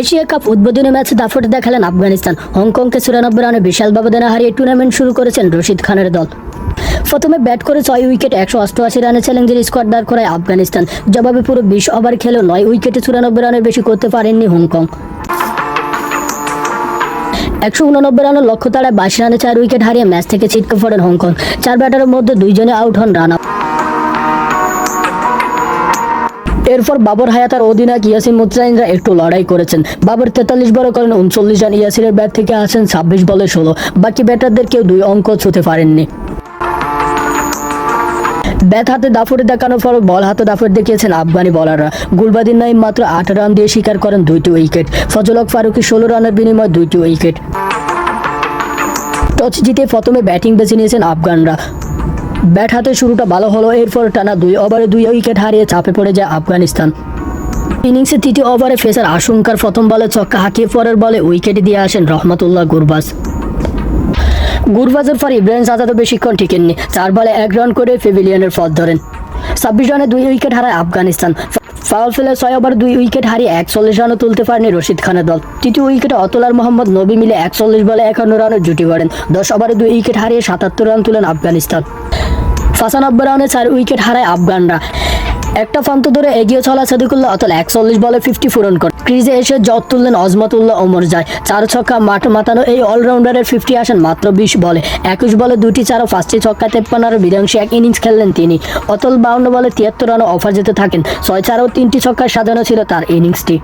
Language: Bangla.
এশিয়া কাপ উদ্বোধনী ম্যাচে দাফটে দেখালেন আফগানিস্তান। হংকংকে চুরানব্বই রানে বিশাল ব্যবধানে হারিয়ে টুর্নামেন্ট শুরু করেছেন রশিদ খানের দল। প্রথমে ব্যাট করে ছয় উইকেট, একশো অষ্টআশি রানে চ্যালেঞ্জের স্কোয়াড দাঁড় করায় আফগানিস্তান। জবাবে পুরো বিশ ওভার খেলেও নয় উইকেটে চুরানব্বই রানের বেশি করতে পারেননি হংকং। একশো উননব্বই রানের লক্ষ্য তাড়ায় বাইশ রানে চার উইকেট হারিয়ে ম্যাচ থেকে ছিটকে পড়েন হংকং। চার ব্যাটারের মধ্যে দুইজনে আউট হন রান। এরপর বাবর হায়াতার অধিনায়ক ইয়াসিন মুতলাইনরা একটু লড়াই করেছেন। বাবর তেতাল্লিশ বলে করেন উনচল্লিশ রান ইয়াসিনের ব্যাট থেকে আসেন ছাব্বিশ বলে ষোলো। বাকি ব্যাটারদের কেউ দুই অঙ্ক ছুতে পারেননি। ব্যাট হাতে দাফড়ে দেখানোর পর বল হাতে দাফড় দেখিয়েছেন আফগানি বলাররা। গুলবাদিন নাইম মাত্র আট রান দিয়ে শিকার করেন দুইটি উইকেট। ফজলক ফারুকি ষোলো রানের বিনিময়ে দুইটি উইকেট। টস জিতে প্রথমে ব্যাটিং বেছে নিয়েছেন আফগানরা। ব্যাট হাতে শুরুটা ভালো হলো, এরপর টানা দুই ওভারে দুই উইকেট হারিয়ে চাপে পড়ে যায় আফগানিস্তান। ইনিংসে তৃতীয় ওভারে ফেসার আশঙ্কার প্রথম বলে ছক্কা হাঁকিয়ে পরের বলে উইকেটে দিয়ে আসেন রহমতুল্লাহ গুরবাজ। গুরবাজের পর ইব্রাহিম আজাদও বেশিক্ষণ টিকেননি, চার বলে এক রান করে পেভিলিয়নের পথ ধরেন। ছাব্বিশ রানে দুই উইকেট হারায় আফগানিস্তান। ফাউল ফেলে ছয় ওভার দুই উইকেট হারিয়ে একচল্লিশ রানও তুলতে পারেনি রশিদ খানের দল। তৃতীয় উইকেটে অতলার মোহাম্মদ নবী মিলে একচল্লিশ বলে একান্ন রানের জুটি করেন দশ ওভারে দুই উইকেট হারিয়ে সাতাত্তর রান তুলেন আফগানিস্তান। পঁচানব্বই রানে চার উইকেট হারায় আফগানরা। একটা প্রান্ত ধরে এগিয়ে চলা সাদিকুল্লাহ অতল একচল্লিশ বলে ফিফটি পূরণ করে। ক্রিজে এসে জট তুললেন অজমতুল্লাহ ওমর যায় চার ছক্কা মাঠ মাতানো এই অলরাউন্ডারের ফিফটি আসেন মাত্র বিশ বলে। একুশ বলে দুটি চার ও ফার্স্টে ছক্কা তেপ্পান্ন আর বিরাংশী এক ইনিংস খেললেন তিনি। অতল বাউন্ন বলে তিয়াত্তর রানও অফার যেতে থাকেন। ছয় চার ও তিনটি ছক্কায় সাজানো ছিল তার ইনিংসটি